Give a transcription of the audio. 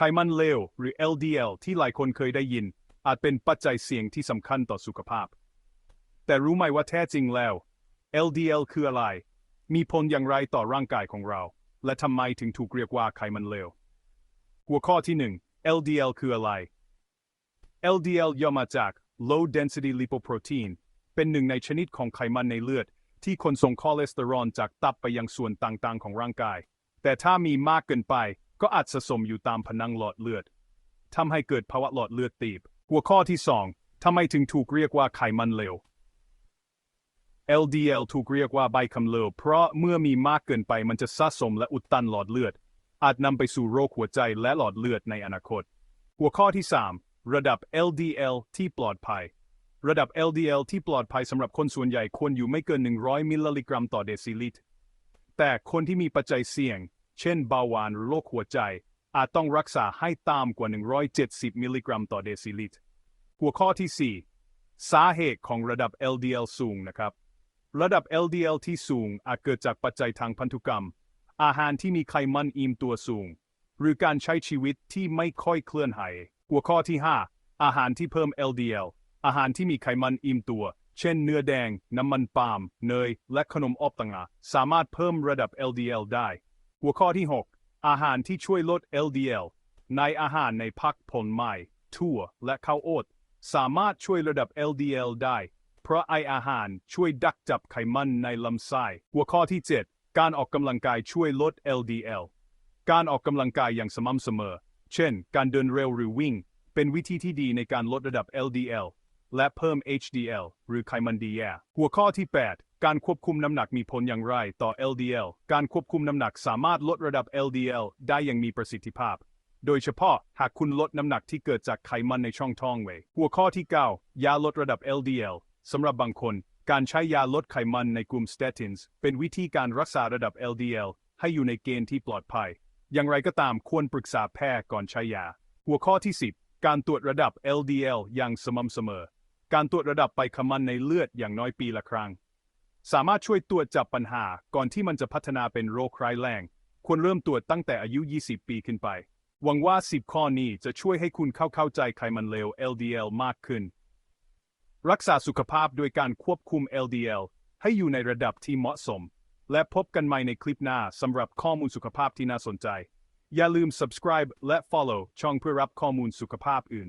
ไขมันเลวหรือ LDL ที่หลายคนเคยได้ยิน อาจเป็นปัจจัยเสี่ยงที่สำคัญต่อสุขภาพ แต่รู้ไหมว่าแท้จริงแล้ว LDL คืออะไร มีผลอย่างไรต่อร่างกายของเรา และทำไมถึงถูกเรียกว่าไขมันเลว หัวข้อที่ 1 LDL คืออะไร LDL ย่อมาจาก low density lipoprotein เป็นหนึ่งในชนิดของไขมันในเลือด ที่ขนส่งคอเลสเตอรอลจากตับไปยังส่วนต่างๆ ของร่างกาย แต่ถ้ามีมากเกินไป ก็อาจสะสมอยู่ตามผนังหลอดเลือดทำให้เกิดภาวะหลอดเลือดตีบ หัวข้อที่2ทำไมถึงถูกเรียกว่าไขมันเลว LDL ถูกเรียกว่าใบคำเลวเพราะเมื่อมีมากเกินไปมันจะสะสมและอุดตันหลอดเลือด อาจนำไปสู่โรคหัวใจและหลอดเลือดในอนาคต หัวข้อที่ 3 ระดับ LDL ที่ปลอดภัย ระดับ LDL ที่ปลอดภัยสำหรับคนส่วนใหญ่ควรอยู่ไม่เกิน 100 มิลลิกรัมต่อเดซิลิตร แต่คนที่มีปัจจัยเสี่ยง เช่นเบาหวานหรือโรคหัวใจ อาจต้องรักษาให้ต่ำกว่า 170 มิลลิกรัมต่อเดซิลิตร หัวข้อที่ 4 สาเหตุของระดับ LDL สูงนะครับ ระดับ LDL ที่สูงอาจเกิดจากปัจจัยทางพันธุกรรม อาหารที่มีไขมันอิ่มตัวสูง หรือการใช้ชีวิตที่ไม่ค่อยเคลื่อนไหวหัวข้อที่ 5 อาหารที่เพิ่ม LDL อาหารที่มีไขมันอิ่มตัว เช่นเนื้อแดง น้ำมันปาล์ม เนย และขนมอบต่างๆสามารถเพิ่มระดับ LDL ได้ หัวข้อที่ 6 อาหารที่ช่วยลด LDL ในอาหารในพักผลไม้ถั่วและข้าวโอ๊ตสามารถช่วยระดับ LDL ได้ เพราะไออาหารช่วยดักจับไขมันในลำไส้หัวข้อที่ 7 การออกกำลังกายช่วยลด LDL การออกกำลังกายอย่างสม่ำเสมอ เช่น การเดินเร็วหรือวิ่ง เป็นวิธีที่ดีในการลดระดับ LDL และเพิ่ม HDL หรือไขมันดีแย่หัวข้อที่ 8 การควบคุมน้ำหนักมีผลอย่างไรต่อ LDL การควบคุมน้ำหนักสามารถลดระดับ LDL ได้อย่างมีประสิทธิภาพ โดยเฉพาะหากคุณลดน้ำหนักที่เกิดจากไขมันในช่องท้องไว้หัวข้อที่ 9 ยาลดระดับ LDL สำหรับบางคน การใช้ยาลดไขมันในกลุ่ม statins เป็นวิธีการรักษาระดับ LDL ให้อยู่ในเกณฑ์ที่ปลอดภัย อย่างไรก็ตามควรปรึกษาแพทย์ก่อนใช้ยา หัวข้อที่ 10 การตรวจระดับ LDL อย่างสม่ำเสมอ การตรวจระดับไขมันในเลือดอย่างน้อยปีละครั้ง สามารถช่วยตรวจจับปัญหาก่อนที่มันจะพัฒนาเป็นโรคร้ายแรง ควรเริ่มตรวจตั้งแต่อายุ 20 ปีขึ้นไป หวังว่า 10 ข้อนี้จะช่วยให้คุณเข้าเข้าใจไขมันเลว LDL มากขึ้น รักษาสุขภาพโดยการควบคุม LDL ให้อยู่ในระดับที่เหมาะสม และพบกันใหม่ในคลิปหน้าสำหรับข้อมูลสุขภาพที่น่าสนใจ อย่าลืม subscribe และ follow ช่องเพื่อรับข้อมูลสุขภาพอื่น